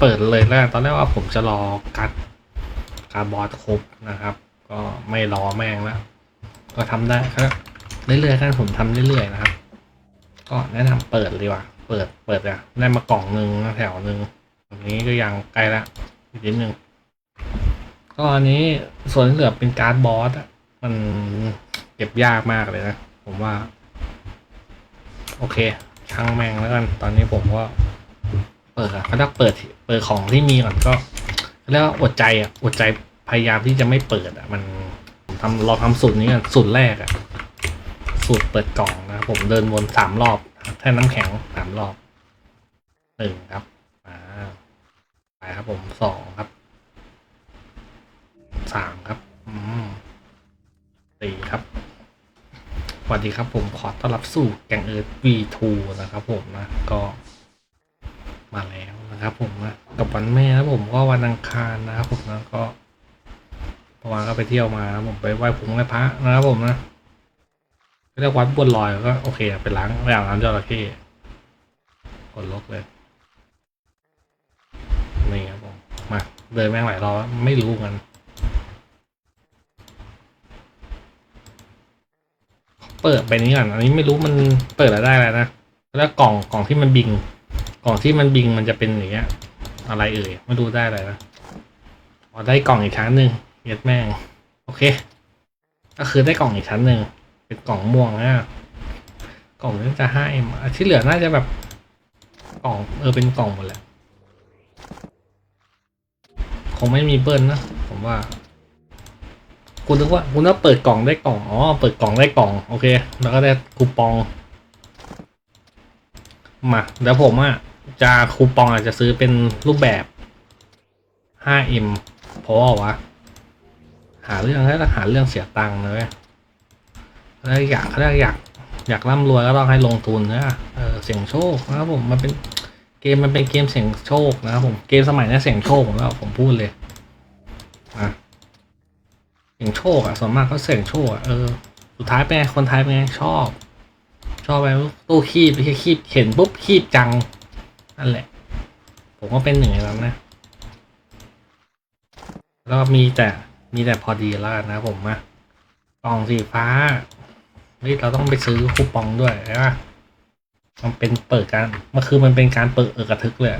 เปิดเลยแล้วกันตอนแรกว่าผมจะรอการการบอสครบนะครับ ก็ไม่รอแม่งแล้ว ก็ทำได้ก็เรื่อยๆกันผมทำเรื่อยๆนะครับ ก็แนะนำเปิดเลยว่ะเปิดเปิดอะได้มากล่องหนึ่งแถวหนึ่งอันนี้ก็ยังใกลละอีกนิดนึงก็อันนี้ส่วนเหลือเป็นการ์ดบอสอะมันเก็บยากมากเลยนะ ผมว่า โอเคช่างแม่งแล้วกัน ตอนนี้ผมก็เปิดอะก็ต้องเปิด เปิดของที่มีก่อนก็เรียกว่าอดใจอะอดใจพยายามที่จะไม่เปิดอะ มันทำเราทำสูตรนี้กันสูตรแรกอะ สูตรเปิดกล่องนะผมเดินวนสามรอบแท่น้ำแข็งสามรอบหนึ่งครับอ่าไปครับผมสองครับสามครับอืมสี่ครับสวัสดีครับผมขอต้อนรับสู่แกงเอิร์ธ V2 นะครับผมนะ ก็มาแล้ว นะครับผมนะกับวันแม่นะผมก็วันอังคารนะครับผมนะก็เมื่อวานก็ไปเที่ยวมานะผมไปไหว้พงไหว้พระนะครับผมนะก็เรียกวัดบวนลอยก็โอเคไปล้างไปอาบน้ำจระเข้กดลกเลยนี่ครับผมมาเดินแม่งหลายรอบไม่รู้กันเปิดไปนี้ก่อนอันนี้ไม่รู้มันเปิดอะไรได้แล้วนะแล้วกล่องกล่องที่มันบิง กล่องที่มันบิงมันจะเป็นอย่างเงี้ย อะไรเอ่ยไม่รู้ได้อะไรนะอ๋อได้กล่องอีกชั้นหนึ่งเย็ดแม่ง โอเค ก็คือได้กล่องอีกชั้นหนึ่งเป็นกล่องม่วงนะกล่องนี้จะห้าเอ็มที่เหลือน่าจะแบบกล่องเออเป็นกล่องหมดแหละคงไม่มีเบิ้ลนะผมว่าคุณนึกว่าคุณนึกว่าเปิดกล่องได้กล่องอ๋อเปิดกล่องได้กล่องโอเค แล้วก็ได้คูปองมาเดี๋ยวผมอะ จะคูปองอาจจะซื้อเป็นรูปแบบ 5M เพราะว่าวะ หาเรื่องแล้วหาเรื่องเสียตังค์นะเลยแล้วอยากแล้วอยากอยากร่ำรวยก็ต้องให้ลงทุนนะเออเสี่ยงโชคนะครับผมมันเป็นเกมมันเป็นเกมเสี่ยงโชคนะครับผมเกมสมัยนี้เสี่ยงโชคผมแล้วผมพูดเลยอะเสี่ยงโชคอะส่วนมากก็เสี่ยงโชคอะเออสุดท้ายเป็นไงคนไทยเป็นไงชอบ ชอบไปตู้คีบไปคีบเข็นปุ๊บคีบจัง นั่นแหละ ผมก็เป็นหนึ่งในนั้นนะแล้วมีแต่มีแต่พอดีแล้วนะผมนะกล่องสีฟ้าเฮ้ยเราต้องไปซื้อคูปองด้วยใช่ปะมันเป็นเปิดการมันคือมันเป็นการเปิดเอกระทึกเลย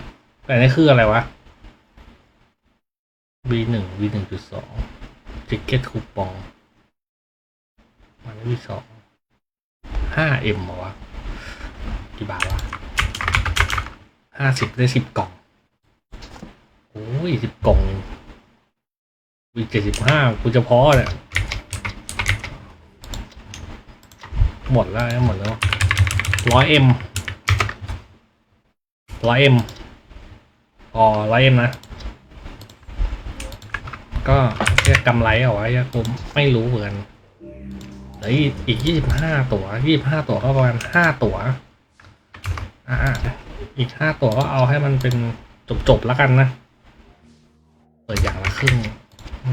แต่นี่คืออะไรวะ V หนึ่ง V หนึ่งจุดสองจิกเก็ตคูปองมันไม่ V สองห้าเอ็มวะกี่บาทวะ ห้าสิบได้สิบกล่องโอ้ยสิบกล่องวีกเจ็ดสิบห้ากูจะพอเนี่ยหมดแล้วหมดแล้วร้อยเอ็มร้อยเอ็มพอร้อยเอ็มนะ ก็แค่กำไรเอาไว้ผมไม่รู้เหมือนกันเหลืออีกยี่สิบห้าตัวยี่สิบห้าตัวก็ประมาณห้าตัว อ่า อีกห้าตัวก็เอาให้มันเป็นจบๆแล้วกันนะ เปิดอย่างละครึ่ง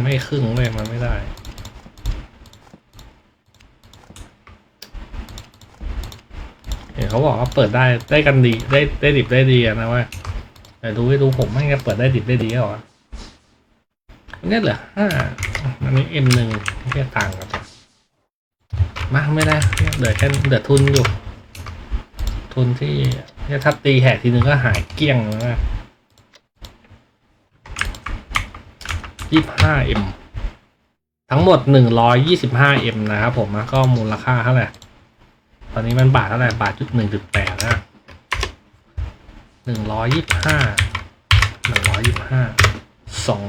ไม่ครึ่งเลยมันไม่ได้เห็นเขาบอกว่าเปิดได้ได้กันดีได้ได้ดิบได้ดีอะนะเว่าแต่ดูให้ดูผมไม่งั้เปิดได้ดิบได้ดีหรออันนี้เหรอห้าอันนี้เอ็มหนึ่งแค่ต่างกันมากไม่ได้เดือดแค่เดือดทุนอยู่ ทุนที่ เนี่ยถ้าตีแหกทีนึงก็หายเกลี้ยงแล้วนะยี่ห้าเอ็มทั้งหมดหนึ่งร้อยยี่สิบห้าเอ็มนะครับผมนะก็มูลค่าเท่าไหร่ตอนนี้มันบาทเท่าไหร่บาทจุดหนึ่งจุดแปดนะหนึ่งร้อยยี่ห้าหนึ่งร้อยยี่ห้าสอง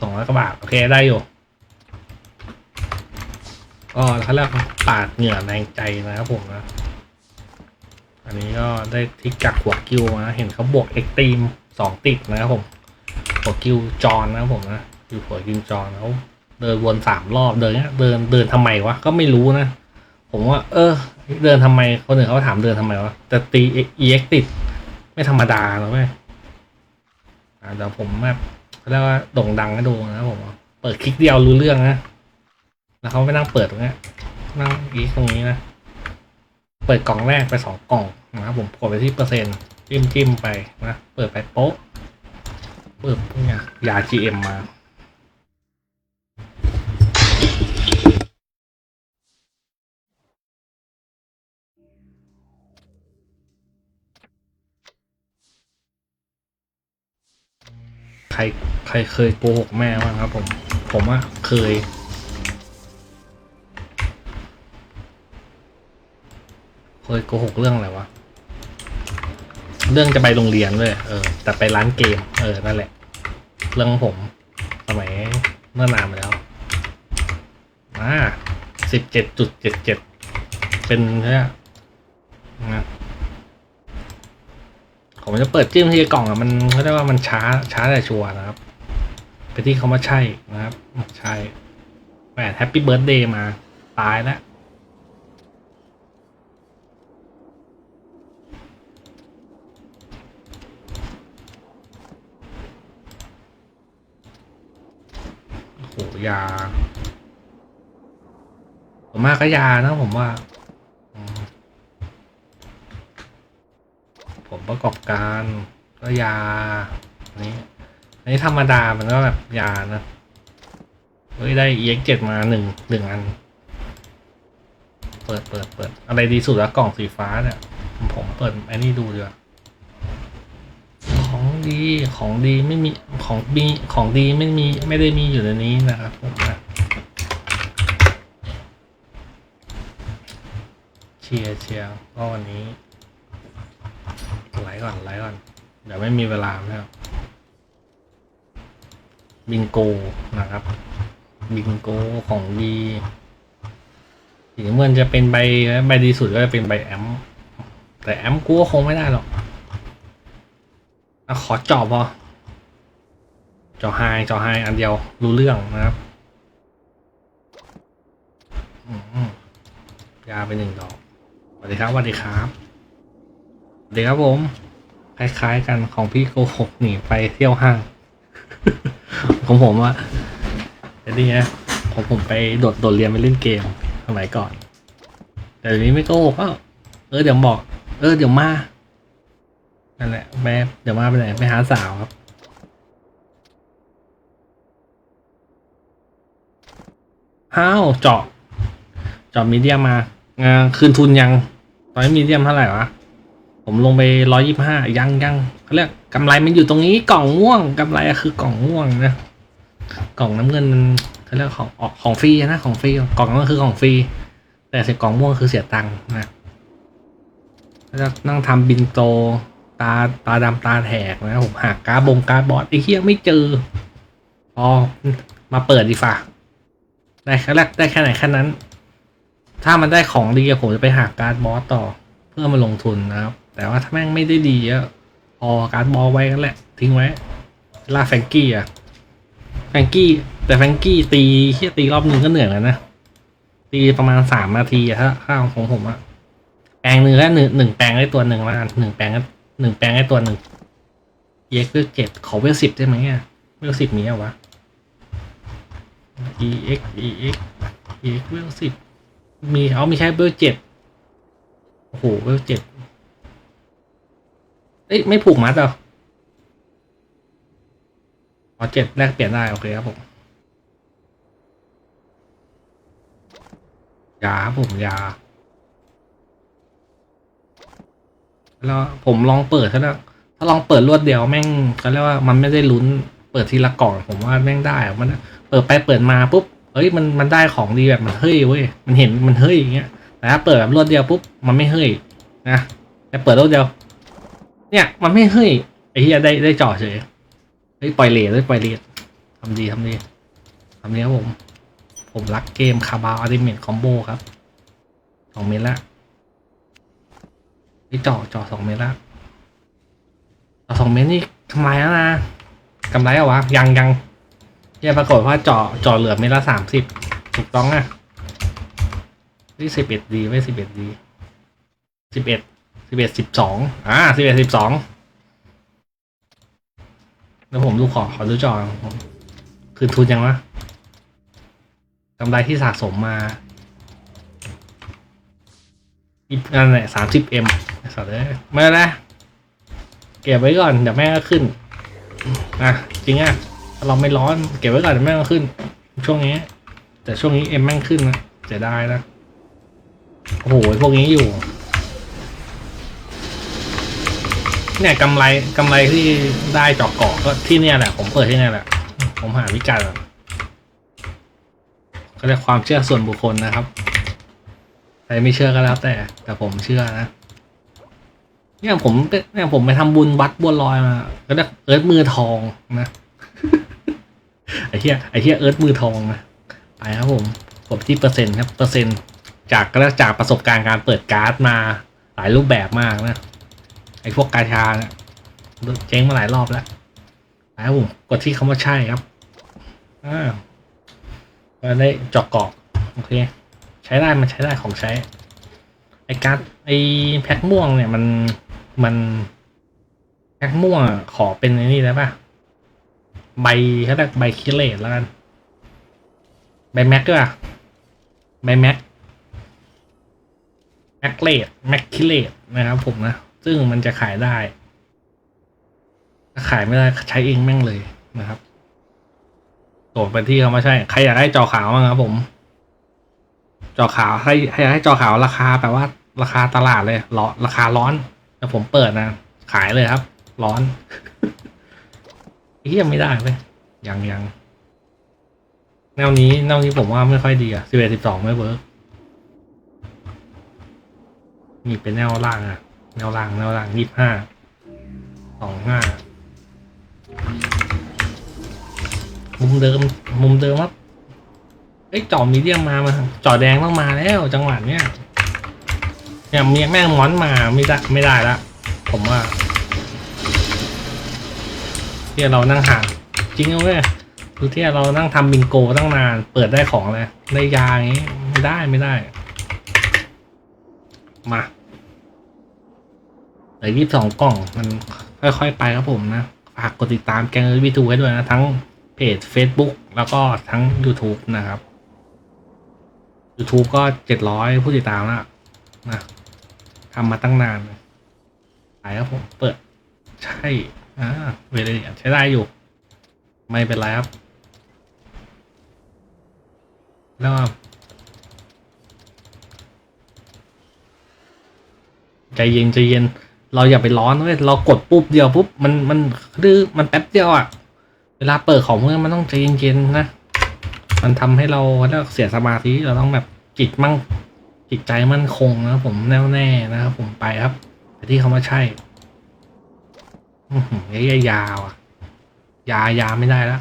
สองร้อยกว่าบาท โอเค ได้อยู่ก็เขาเรียกปาดเหงื่อแรงใจนะครับผมนะ อันนี้ก็ได้ทิกจากหัวกิวนะเห็นเขาบวกเอ็กตีมสองติดนะครับผมหัวกิวจอนนะผมนะคือหัวกิวจอนเขาเดินวนสามรอบเดินเนี้ยเดินเดินทำไมวะก็ไม่รู้นะ ผมว่า เออ เดินทำไมคนอื่นเขาถามเดินทำไมวะแต่ตีเอ็กติด ไม่ธรรมดาหรอกแม่เดี๋ยวผมแบบเขาเรียกว่าโด่งดังให้ดูนะผมเปิดคลิกเดียวรู้เรื่องนะแล้วเขาไปนั่งเปิดตรงเนี้ยนั่งอีกตรงนี้นะเปิดกล่องแรกไปสองกล่อง นะครับผมกดไปที่เปอร์เซ็นต์จิ้มจิ้มไปนะเปิดไปโป๊ะเปิดเนี่ยยา GM มาใครใครเคยโกหกแม่บ้างครับผม ผมอะเคย เคยโกหกเรื่องอะไรวะ เรื่องจะไปโรงเรียนเลยเออ แต่ไปร้านเกม เออ นั่นแหละ เรื่องผม สมัยเมื่อนานมาแล้วอ่าสิบเจ็ดจุดเจ็ดเจ็ดเป็นแค่นะผมจะเปิดจิ้มที่กล่องอะมันเขาเรียกว่ามันช้าช้าแต่ชัวร์นะครับ ไปที่คำว่าใช่นะครับ ใช่แหมแฮปปี้เบิร์ดเดย์มา ตายแล้ว โหยาผมมากก็ยานะผมว่า ผมประกอบการก็ยาอันนี้อันนี้ธรรมดามันก็แบบยานะเฮ้ยได้ EX เจ็ดมาหนึ่งหนึ่งอัน เปิดเปิดเปิดอะไรดีสุดแล้วกล่องสีฟ้าเนี่ย ผมเปิดไอ้นี่ดูดีกว่าของดีของดีไม่มี ของดีของดีไม่มีไม่ได้มีอยู่ในนี้นะครับผมนะเชียร์เชียร์ก็วันนี้ไลก่อนไลก่อนเดี๋ยวไม่มีเวลาแล้วบิงโกนะครับบิงโกของดีสีน้ำเงินจะเป็นใบใบดีสุดก็จะเป็นใบแอม แต่แอมกูก็คงไม่ได้หรอกอขอจอบพอ จอไฮจอไฮอันเดียวรู้เรื่องนะครับยาไปหนึ่งดอกสวัสดีครับสวัสดีครับสวัสดีครับผม คล้ายๆกันของพี่โกหกหนีไปเที่ยวห้าง ของผมอะไอ้นี่ไงของผมไปโดดโดดเรียนไปเล่นเกมสมัยก่อน แต่เดี๋ยวนี้ไม่โกหกก็เออเดี๋ยวบอก เออเดี๋ยวมานั่นแหละแม่เดี๋ยวมาไปไหนไปหาสาวครับ ฮ้าวเจาะเจาะมีเดียมมางานคืนทุนยัง ตอนนี้มีเดียมเท่าไหร่วะ ผมลงไปร้อยยี่ห้ายังยังเขาเรียกกำไรมันอยู่ตรงนี้กล่องม่วงกำไรคือกล่องม่วงนะกล่องน้ำเงินมันเขาเรียกของออกของฟรีนะของฟรีกล่องนั้นคือของฟรีแต่เสียกล่องม่วงคือเสียตังค์นะแล้วนั่งทำบินโตตาตาดำตาแถกนะผมหากาบงการบอสไอ้เหี้ยไม่เจอพอมาเปิดดีฟ่า ได้แค่แรกได้แค่ไหนแค่นั้น ถ้ามันได้ของดีอะผมจะไปหาการ์ดบอสต่อ เพื่อมาลงทุนนะครับ แต่ว่าถ้าแม่งไม่ได้ดีอะพอการ์ดบอสไว้กันแหละ ทิ้งไว้ล่าแฟงกี้อะแฟงกี้ แต่แฟงกี้ตีเฮียตีรอบนึงก็เหนื่อยแล้วนะตีประมาณสามนาทีถ้าข้าวของผมอะแปลงหนึ่งแล้วหนึ่งหนึ่งแปลงได้ตัวหนึ่งล้วกันหนึ่งแปลงก็หนึ่งแปลงได้ตัวหนึ่งเอ็กเวลเจ็ดขอเวลสิบได้ไหมอะเวลสิบมีอะวะ ex ex ex เวลสิบมีเอามีแค่เวลเจ็ดโอ้โหเวลเจ็ดเอ้ยไม่ผูกมัดเหรออ๋อเจ็ดแลกเปลี่ยนได้โอเคครับผมยาครับผมยาแล้วผมลองเปิดถ้าแล้วถ้าลองเปิดรวดเดียวแม่งเขาเรียกว่ามันไม่ได้ลุ้นเปิดทีละกล่องผมว่าแม่งได้มัน เปิดไปเปิดมาปุ๊บเฮ้ยมันมันได้ของดีแบบมันเฮ้ยเว้ยมันเห็นมันเฮ้ยอย่างเงี้ยแต่ถ้าเปิดแบบรวดเดียวปุ๊บมันไม่เฮ้ยนะแต่เปิดรวดเดียว เนี่ยมันไม่เฮ้ยไอ้เหี้ยได้ได้จ่อเฉยเฮ้ยปล่อยเลทเลยปล่อยเลททำดีทำดีทำดีครับผม ผมรักเกมคาบาอัลติเมทคอมโบครับสองเมตรละนี่จ่อจ่อสองเมตรละจ่อสองเมตรนี่ทำไรแล้วนะกำไรเอาวะยังยัง เนี่ยปรากฏว่าเจาะเจาะเหลือเมตรละสามสิบถูกต้องอะนี่สิบเอ็ดดีไม่สิบเอ็ดดีสิบเอ็ดสิบเอ็ดสิบสองอ่าสิบเอ็ดสิบสองแล้วผมดูขอขอดูจอผมคืนทุนยังวะกำไรที่สะสมมาอีกนั่นแหละสามสิบเอ็มไอ้สัตว์เอ้ยไม่เป็นไรเก็บไว้ก่อนเดี๋ยวแม่ก็ขึ้น อะ จริงอะ เราไม่ร้อนเก็บไว้ก่อนแม่งขึ้น ช่วงนี้ แต่ช่วงนี้เอ็มแม่งขึ้นนะเสียดายนะ โอ้โหพวกนี้อยู่ เนี่ยกำไรกำไรที่ได้จอกเกาะก็ที่เนี่ยแหละ ผมเปิดที่เนี่ยแหละ ผมหาวิจัยก็เรียกความเชื่อส่วนบุคคลนะครับใครไม่เชื่อก็แล้วแต่ แต่ผมเชื่อนะเนี่ยผมเนี่ยผมไปทำบุญวัดบัวลอยมาก็เรียกเอิร์ธมือทองนะ ไอ้เหี้ยไอ้เหี้ยเอิร์ธมือทองนะไปครับผมผมที่เปอร์เซ็นต์ครับเปอร์เซ็นต์จากก็จากประสบการณ์การเปิดการ์ดมาหลายรูปแบบมากนะไอ้พวกกาชาเนี่ยเจ๊งมาหลายรอบแล้วแล้วผมกดที่คำว่าใช่ครับอ่าก็ได้เจอกเกาะโอเค ใช้ได้มันใช้ได้ของใช้ ไอ้การ์ดไอ้แพ็คม่วงเนี่ยมันมันแพ็คม่วงขอเป็นไอ้นี่ได้ปะ ใบเขาเรียกใบคิเลตแล้วกันใบแม็กด้วยอะใบแม็กแม็กเลตแม็กคิเลตนะครับผมนะ ซึ่งมันจะขายได้ ถ้าขายไม่ได้ใช้เองแม่งเลยนะครับโดดไปที่เขาไม่ใช่ ใครอยากได้จอขาวบ้างครับผม จอขาวให้ให้ให้จอขาวราคาแบบว่าราคาตลาดเลยร้อนราคาร้อนแต่ผมเปิดนะ ขายเลยครับ ร้อน เฮียไม่ได้เลยยังยังแนวนี้แนวนี้ผมว่าไม่ค่อยดีอะสิบเอ็ดสิบสองไม่เวิร์กมีเป็นแนวล่างอะแนวล่างแนวล่างยี่ห้าสองห้ามุมเดิมมุมเดิมครับเอ้ยจอมีเดียมมามาจอแดงต้องมาแล้วจังหวะเนี้ยเนี่ยเมียแม่งม้อนมาไม่ได้ไม่ได้ละผมว่า ที่เรานั่งห่างจริงเว้ยคือที่เรานั่งทำบิงโกตั้งนาน เปิดได้ของเลยได้ยาอย่างงี้ไม่ได้ไม่ได้ มาเหลือยี่สิบสองกล่องมันค่อยๆไปครับผมนะฝากกดติดตามแกงวิทูให้ด้วยนะ ทั้งเพจ Facebook แล้วก็ทั้ง YouTube นะครับ YouTube ก็เจ็ดร้อยผู้ติดตามแล้วนะทำมาตั้งนานไปครับผม เปิด ใช่ อ่าเวลาใช้ได้อยู่ ไม่เป็นไรครับ แล้วใจเย็นใจเย็น เราอย่าไปร้อนเว้ยเรากดปุ๊บเดียวปุ๊บมันมันดื้อมันแป๊บเดียวอะ่ะ เวลาเปิดของพวกนี้มันต้องใจเย็นๆนะ มันทำให้เราเสียสมาธิเราต้องแบบจิตมั่งจิตใจมั่นคงนะผมแน่วแน่นะครับผมไปครับแต่ที่เขามาใช่ อือหือยายาวอะ ยายาไม่ได้แล้ว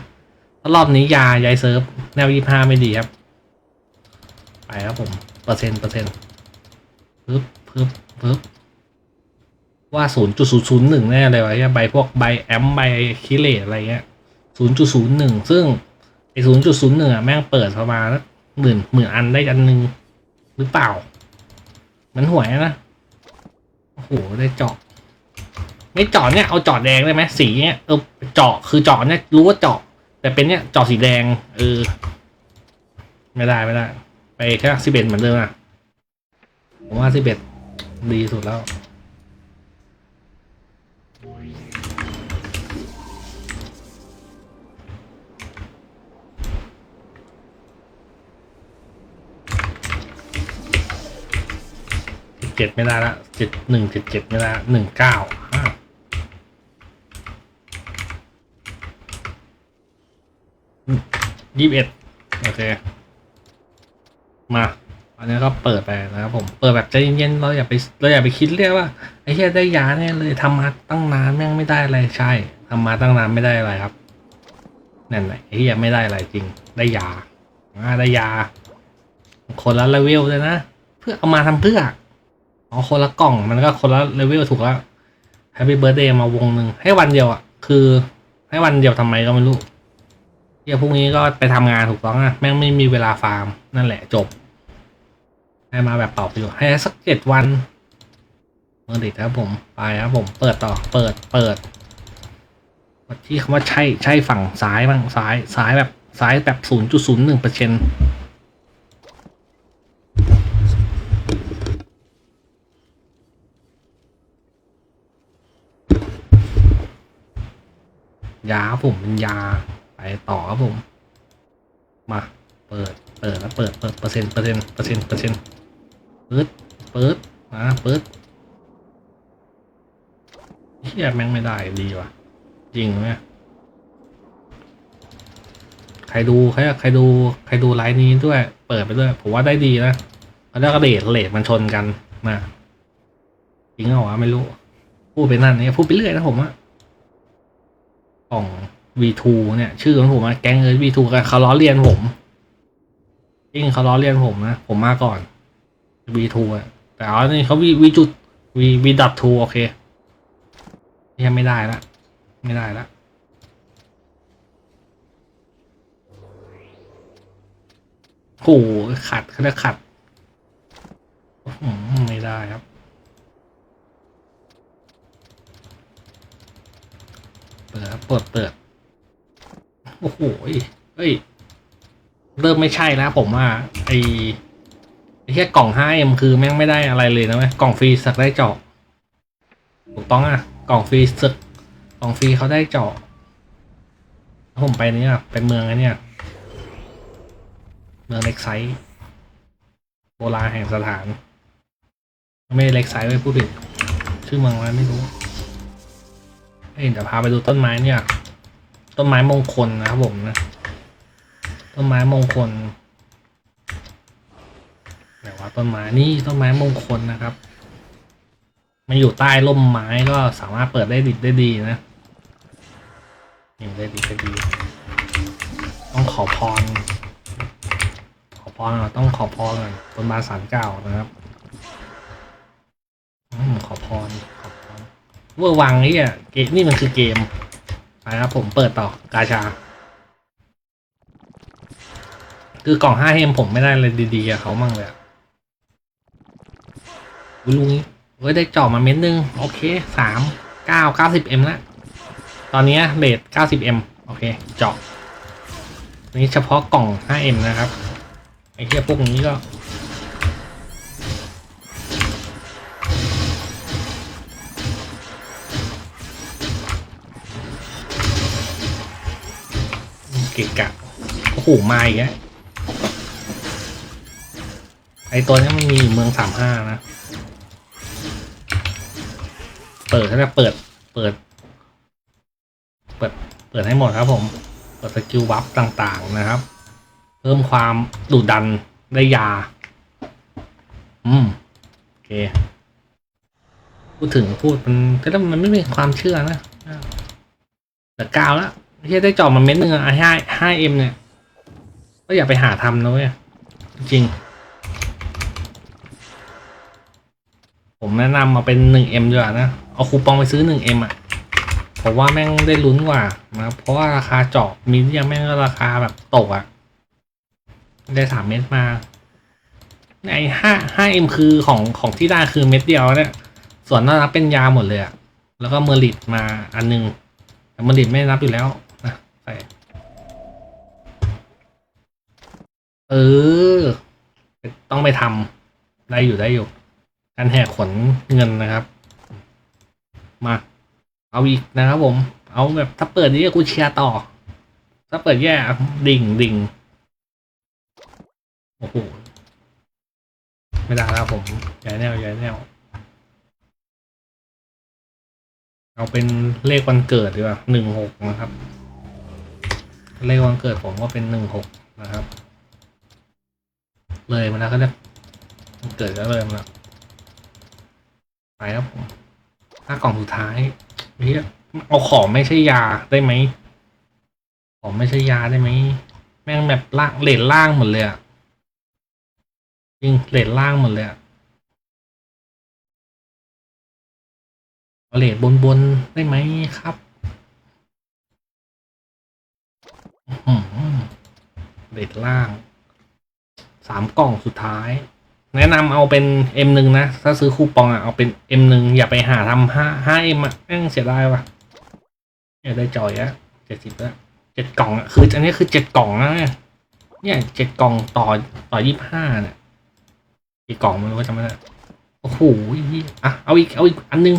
รอบนี้ยายายเซิร์ฟแนวยี่ห้าไม่ดีครับ ไปครับผม เปอร์เซ็นต์เปอร์เซ็นต์ปึ๊บปึ๊บปึ๊บว่า 0.001 แน่เลยวะเนี่ยใบพวกใบแอมใบคิเลตอะไรเงี้ย 0.01 ซึ่งไอ้ 0.01 อะ แม่งเปิดประมาณหมื่นหมื่นอันได้อันหนึ่งหรือเปล่า มันหวยนะ โอ้โห ได้เจาะ ไม่จาะเนี่ยเอาจาะแดงได้ไหมสีเนี้ยเออเจาะคือเจาะเนี่ยรู้ว่าเจาะแต่เป็นเนี่ยเจาะสีแดงเออไม่ได้ไม่ได้ ไปแค่สิบเอ็ดเหมือนเดิมอะผมว่าสิบเอ็ดดีสุดแล้วเจ็ดไม่ได้ละเจ็ดหนึ่งเจ็ดเจ็ดไม่ได้หนึ่งเก้า ยี่สิบเอ็ดโอเค มาอันนี้ก็เปิดไปนะครับผมเปิดแบบใจเย็นๆเราอย่าไปเราอย่าไปคิดเรียกว่าไอ้เหี้ยได้ยาแน่เลยทำมาตั้งนานแม่งไม่ได้อะไรใช่ทำมาตั้งนานไม่ได้อะไรครับนั่นแหละไอ้เหี้ยไม่ได้อะไรจริง ได้ยาอ่าได้ยา คนละเลเวลเลยนะเพื่อเอามาทำเพื่ออ๋อคนละกล่องมันก็คนละเลเวลถูกแล้วแฮปปี้เบิร์ดเดย์มาวงหนึ่งให้วันเดียวอะคือ ให้วันเดียวทำไมก็ไม่รู้ เดี๋ยวพรุ่งนี้ก็ไปทำงานถูกต้องอะแม่งไม่มีเวลาฟาร์ม นั่นแหละจบ ให้มาแบบตอบาปรยชน์ให้สักเจ็ดวันเมื่อดิครับผม ไปครับผม เปิดต่อ เปิด เปิดที่คำว่าใช่ใช่ฝั่งซ้ายบ้างซ้ายซ้ายแบบซ้ายแบบศูนย์จุดศูนย์หนึ่งเปอร์เซ็นยาผมเป็นยา ไปต่อครับผม มา เปิด เปิดแล้วเปิด เปิดเปอร์เซ็นต์เปอร์เซ็นต์เปอร์เซ็นต์เปอร์เซ็นต์เปิด เปิด มาเปิดเฮียแม่งไม่ได้ดีว่ะ จริงไหมใครดูใครใครดูใครดูไลน์นี้ด้วย เปิดไปด้วย ผมว่าได้ดีนะแล้วก็เดทเลทมันชนกันมาจริงเหรอวะไม่รู้ พูดไปนั่นเนี่ยพูดไปเรื่อยนะผมอะกล่อง V2 เนี่ย ชื่อของผมอะแก๊งเอิร์ V2 กันเขาล้อเลียนผมจริงเขาล้อเลียนผมนะ ผมมาก่อน V2 อะแต่เอานี่เขา V V จุด V V ดับ 2 โอเคยังไม่ได้ละ ไม่ได้ละโหขัดเขาเรียกขัดอืมไม่ได้ครับเปิดครับเปิดเปิด โอ้โหเฮ้ย เริ่มไม่ใช่แล้วผมว่าไอไอ้แค่กล่อง 5M คือแม่งไม่ได้อะไรเลยนะเว้ยกล่องฟรีสักได้เจาะถูกต้องอะ กล่องฟรีสักกล่องฟรีเขาได้เจาะผมไปเนี่อะเป็นเมืองอ้เนี่ย เมืองเล็กไซส์โบราณแห่งสถาน ไม่เล็กไซส์ไม่พูดผิดชื่อเมืองอะไรไม่รู้เอ้ยเดี๋ยวพาไปดูต้นไม้เนี่ย ต้นไม้มงคลนะครับผมนะ ต้นไม้มงคลไหนว่าต้นไม้นี่ต้นไม้มงคลนะครับ มันอยู่ใต้ร่มไม้ก็สามารถเปิดได้ดิบได้ดีนะนี่ได้ดิบได้ดี ต้องขอพร ขอพรต้องขอพรก่อนต้นไม้สารเก่านะครับอืมขอพร ขอพรเวอร์วังนี่อะเกมนี่มันคือเกม ไปครับผมเปิดต่อกาชา คือกล่อง 5M ผมไม่ได้เลยดีๆกับเขามั่งเลยอะอุ๊ยลุงนี้เว้ยได้จอมาเม็ดนึง โอเคสามเก้าเก้าสิบเอ็มละตอนนี้เรทเก้าสิบเอ็มโอเคเจาะนี่เฉพาะกล่อง 5M นะครับไอ้เทียพวกนี้ก็ กะกะโอ้โหมาอีกแล้วไอตัวนี้มันมีเมืองสามห้านะ เปิดถ้าจะเปิด เปิด เปิด เปิดให้หมดครับผม เปิดสกิลบัฟต่างๆนะครับ เพิ่มความดุดันได้ยา อืม โอเค พูดถึงพูดมันแต่แล้วมันไม่มีความเชื่อนะแต่กาวแล้ว ที่ได้จอบมาเม็ดหนึ่งอะห้าห้าเอ็มเนี่ย ก็อย่าไปหาทำนะเว้ย จริง ผมแนะนำมาเป็นหนึ่งเอ็มดีกว่านะ เอาคูปองไปซื้อหนึ่งเอ็มอะผมว่าแม่งได้ลุ้นกว่านะ เพราะว่าราคาจาะมีเดียแม่งก็ราคาแบบตกอะได้สามเม็ดมาไอห้าห้าเอ็มคือของของที่ได้คือเม็ดเดียวเนี่ย ส่วนนอกนั้นเป็นยาหมดเลยอะแล้วก็เมอร์ลิตมาอันนึงแต่เมอร์ลิตไม่นับอยู่แล้ว เออ ต้องไปทำได้อยู่ได้อยู่ การแหกขนเงินนะครับ มา เอาอีกนะครับผม เอาแบบถ้าเปิดนี้กูเชียร์ต่อ ถ้าเปิดแย่ดิ่งดิ่งโอ้โหไม่ได้แล้วผมย้ายแนวย้ายแนวเอาเป็นเลขวันเกิดดีกว่าหนึ่งหกนะครับ เลขวันเกิดผมก็เป็นหนึ่งหกนะครับ เลยมาแล้วก็ได้วันเกิดก็เลยมาแล้วไปครับผมถ้ากล่องสุดท้ายเฮียเอาของไม่ใช่ยาได้ไหมของไม่ใช่ยาได้ไหมแม่งแบบล่างเลนล่างหมดเลยอะจริงเลนล่างหมดเลยอะเอาเลนบนบนๆได้ไหมครับ เลนล่าง สามกล่องสุดท้าย แนะนำเอาเป็น M1 นะ ถ้าซื้อคูปองอะเอาเป็น M1 อย่าไปหาทำห้าห้า M อะแม่งเสียดายว่ะเนี่ยได้จอยอะเจ็ดสิบล้วเจ็ดกล่องอะคืออันนี้คือเจ็ดกล่องนะเนี่ยเนี่ยเจ็ดกล่องต่อต่อยี่ห้าเนี่ยกี่กล่องไม่รู้ว่าจำไม่ได้โอ้โหอะเอาอีก เอาอีก อันนึง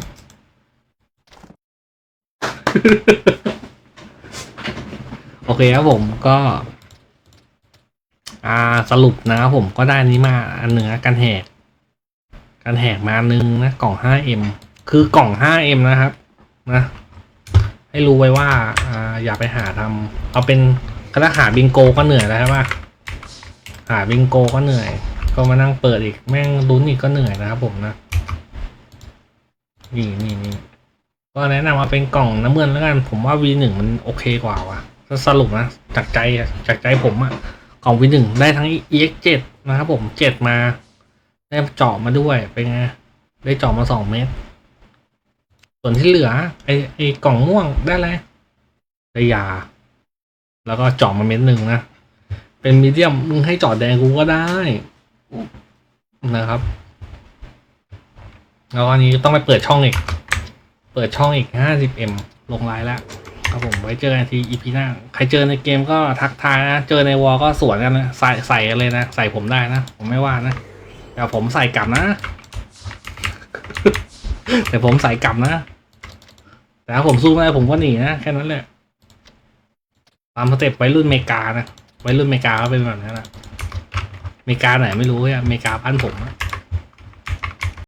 โอเคครับผมก็อ่าสรุปนะครับผมก็ได้อนี้มาอันหนึ่งกันแหกกันแหกมาหนึ่งนะกล่อง 5M คือกล่อง 5M นะครับนะให้รู้ไว้ว่าอ่าอย่าไปหาทำเอาเป็นกระหาบิงโกก็เหนื่อยแล้วใช่ปะหาบิงโกก็เหนื่อย ก็มานั่งเปิดอีกแม่งลุ้นอีกก็เหนื่อยนะครับผมนะนี่นี่นี่ก็แนะนำมาเป็นกล่องน้ำเงินแล้วกัน ผมว่า V1 มันโอเคกว่าว่ะถ้า สรุปนะ จากใจจากใจผมอะกล่อง V1 ได้ทั้ง EX7 นะครับผม7มา ได้เจาะมาด้วย เป็นไง ได้เจาะมาสองเม็ดส่วนที่เหลือ ไอไอกล่องม่วงได้อะไรได้ยา แล้วก็เจาะมาเม็ดหนึ่งนะ เป็นมีเดียมมึงให้เจาะแดงกูก็ได้นะครับ แล้วอันนี้ต้องไปเปิดช่องอีก เปิดช่องอีก 50m ลงไลน์แล้ว ครับผมไว้เจอกันที EP หน้า ใครเจอในเกมก็ทักทายนะ เจอในวอลก็สวนกันนะ ใส่ใส่เลยนะ ใส่ผมได้นะ ผมไม่ว่านะแต่ผมใส่กลับนะ แต่ผมใส่กลับนะ แต่ถ้าผมสู้ไม่ได้ผมก็หนีนะ แค่นั้นแหละ ตามสเต็ปไว้รุ่นเมกานะไว้รุ่นเมกาก็เป็นแบบนั้นนะเมกาไหนไม่รู้อะเมกาพันผมอะ